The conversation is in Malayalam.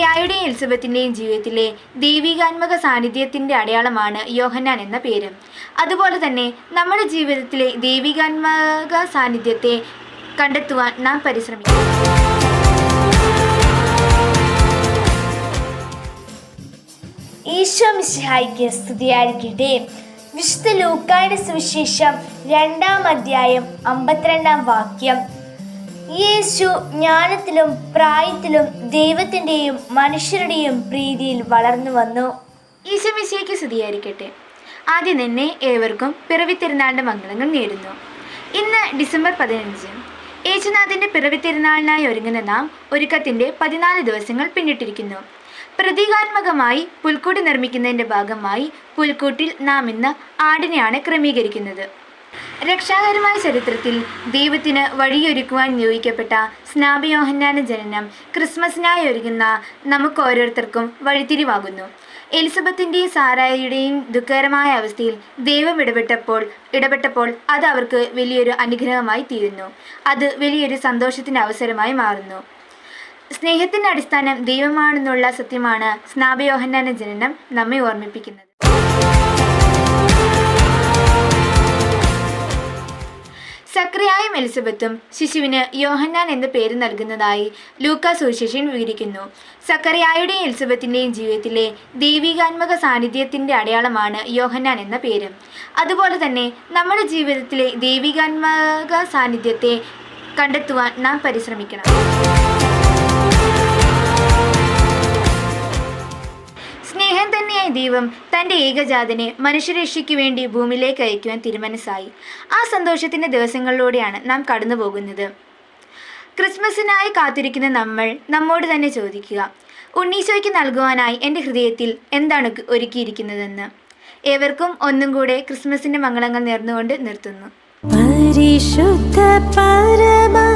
എലിസബത്തിന്റെയും ജീവിതത്തിലെ ദൈവികാത്മക സാന്നിധ്യത്തിന്റെ അടയാളമാണ് യോഹന്നാൻ എന്ന പേര്. അതുപോലെ തന്നെ നമ്മുടെ ജീവിതത്തിലെ ദൈവികാത്മക സാന്നിധ്യത്തെ കണ്ടെത്തുവാൻ നാം പരിശ്രമിക്കും ഈശോ മിശിഹായിക്ക് സ്തുതിയായിരിക്കട്ടെ. വിശുദ്ധ ലൂക്കായുടെ സുവിശേഷം രണ്ടാം അധ്യായം അമ്പത്തിരണ്ടാം വാക്യം. യേശു ജ്ഞാനത്തിലും പ്രായത്തിലും ദൈവത്തിന്റെയും മനുഷ്യരുടെയും പ്രീതിയിൽ വളർന്നു വന്നു. ഈശമിശയ്ക്ക് സ്തുതിയായിരിക്കട്ടെ. ആദ്യം തന്നെ ഏവർക്കും പിറവി തിരുനാളിന്റെ മംഗളങ്ങൾ നേരുന്നു. ഇന്ന് ഡിസംബർ പതിനഞ്ച്. യേശുനാഥന്റെ പിറവി തിരുനാളിനായി ഒരുങ്ങുന്ന നാം ഒരുക്കത്തിന്റെ പതിനാല് ദിവസങ്ങൾ പിന്നിട്ടിരിക്കുന്നു. പ്രതീകാത്മകമായി പുൽക്കൂട് നിർമ്മിക്കുന്നതിന്റെ ഭാഗമായി പുൽക്കൂട്ടിൽ നാം ഇന്ന് ആടിനെയാണ് ക്രമീകരിക്കുന്നത്. രക്ഷാകരമായ ചരിത്രത്തിൽ ദൈവത്തിന് വഴിയൊരുക്കുവാൻ നിയോഗിക്കപ്പെട്ട സ്നാപയോഹന്നാന ജനനം ക്രിസ്മസിനായി ഒരുങ്ങുന്ന നമുക്ക് ഓരോരുത്തർക്കും വഴിത്തിരിവാകുന്നു. എലിസബത്തിന്റെയും സാറായിയുടെയും ദുഃഖകരമായ അവസ്ഥയിൽ ദൈവം ഇടപെട്ടപ്പോൾ ഇടപെട്ടപ്പോൾ അത് അവർക്ക് വലിയൊരു അനുഗ്രഹമായി തീരുന്നു. അത് വലിയൊരു സന്തോഷത്തിന്റെ അവസരമായി മാറുന്നു. സ്നേഹത്തിന്റെ അടിസ്ഥാനം ദൈവമാണെന്നുള്ള സത്യമാണ് സ്നാപയോഹന്നാന ജനനം നമ്മെ ഓർമ്മിപ്പിക്കുന്നത്. സക്രിയായും എലിസബത്തും ശിശുവിന് യോഹന്നാൻ എന്ന പേര് നൽകുന്നതായി ലൂക്ക സുവിശേഷൻ വിവരിക്കുന്നു. സക്കറിയായുടെയും എലിസബത്തിന്റെയും ജീവിതത്തിലെ ദൈവികാത്മക സാന്നിധ്യത്തിന്റെ അടയാളമാണ് യോഹന്നാൻ എന്ന പേര്. അതുപോലെ തന്നെ നമ്മുടെ ജീവിതത്തിലെ ദൈവികാത്മക സാന്നിധ്യത്തെ കണ്ടെത്തുവാൻ നാം പരിശ്രമിക്കണം. സ്നേഹം തന്നെയായ ദൈവം തന്റെ ഏകജാതനെ മനുഷ്യരക്ഷയ്ക്ക് വേണ്ടി ഭൂമിയിലേക്ക് അയക്കുവാൻ തീരുമാനസായി. ആ സന്തോഷത്തിന്റെ ദിവസങ്ങളിലൂടെയാണ് നാം കടന്നു പോകുന്നത്. ക്രിസ്മസിനായി കാത്തിരിക്കുന്ന നമ്മൾ നമ്മോട് തന്നെ ചോദിക്കുക ഉണ്ണീശോയ്ക്ക് നൽകുവാനായി എന്റെ ഹൃദയത്തിൽ എന്താണ് ഒരുക്കിയിരിക്കുന്നതെന്ന്? ഏവർക്കും ഒന്നും കൂടെ ക്രിസ്മസിന്റെ മംഗളങ്ങൾ നേർന്നുകൊണ്ട് നിർത്തുന്നു. പരിശുദ്ധ പരമ